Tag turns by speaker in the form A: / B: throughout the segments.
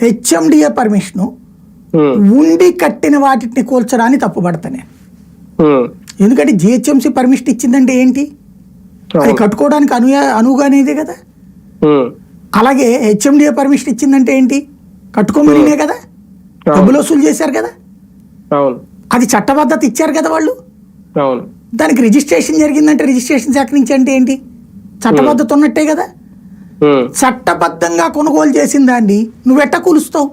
A: HMDA permission
B: ఉమ్,
A: ఉండి కట్టిన వాటిని కూల్చడాన్ని తప్పుపడతా నేను
B: ఉమ్,
A: ఎందుకంటే జిహెచ్ఎంసీ పర్మిషన్ ఇచ్చిందంటే ఏంటి? అది. కట్టుకోవడానికి అనుగా అనువుగానేదే కదా? అలాగే హెచ్ఎండిఏ పర్మిషన్ ఇచ్చిందంటే ఏంటి? కట్టుకోమనినే కదా? డబ్బులు వసూలు చేశారు కదా? అది చట్టబద్ధత ఇచ్చారు కదా వాళ్ళు? దానికి రిజిస్ట్రేషన్ జరిగిందంటే రిజిస్ట్రేషన్ శాఖ నుంచి అంటే ఏంటి? చట్టబద్ధత ఉన్నట్టే కదా? చట్టబద్ధంగా కొనుగోలు చేసిన దాన్ని నువ్వెట్ట కూలుస్తావు?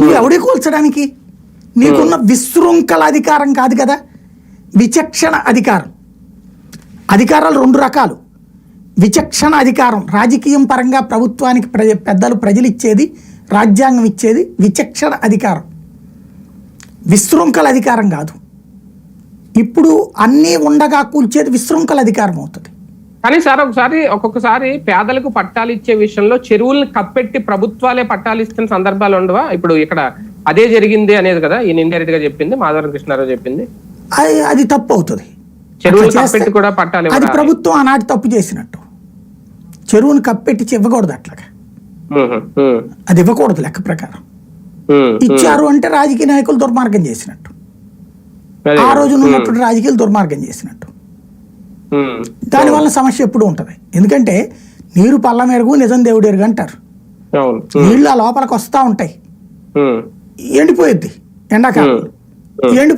A: నువ్వు ఎవడి కూల్చడానికి? నీకున్న విశృంఖల అధికారం కాదు కదా? విచక్షణ అధికారం. అధికారాలు రెండు రకాలు. విచక్షణ అధికారం రాజకీయం పరంగా ప్రభుత్వానికి ప్రజ పెద్దలు ప్రజలు ఇచ్చేది రాజ్యాంగం ఇచ్చేది విచక్షణ అధికారం. విశృంఖల అధికారం కాదు. ఇప్పుడు అన్నీ ఉండగా కూల్చేది విశృంఖల అధికారం అవుతుంది.
B: కానీ సార్ ఒకసారి ఒక్కొక్కసారి పేదలకు పట్టాలు ఇచ్చే విషయంలో చెరువులను కప్పెట్టి ప్రభుత్వాలే పట్టాలు ఇస్తున్న సందర్భాలు ఉండవా? ఇప్పుడు ఇక్కడ అదే జరిగింది అనేది కదా ఈయన ఇండైరెక్ట్గా చెప్పింది మాధవరం కృష్ణారావు చెప్పింది.
A: అది అది తప్పు అవుతుంది.
B: చెరువులు కప్పెట్టి కూడా పట్టాలు
A: అది? ప్రభుత్వం ఆనాటి తప్పు చేసినట్టు. చెరువును కప్పెట్టి ఇవ్వకూడదు అట్లాగా. అది ఇవ్వకూడదు లెక్క ప్రకారం. ఇచ్చారు అంటే రాజకీయ నాయకులు దుర్మార్గం చేసినట్టు. ఆ. రోజున
B: ఉమ్,
A: ఉన్నటువంటి రాజకీయాలు దుర్మార్గం చేసినట్టు. దానివల్ల సమస్య ఎప్పుడు ఉంటుంది. ఎందుకంటే నీరు పల్ల మెరుగు నిజం దేవుడు ఎరుగు అంటారు. నీళ్ళు ఆ లోపలికి వస్తూ ఉంటాయి. ఎండిపోయిద్ది ఎండాకాలం. ఎండి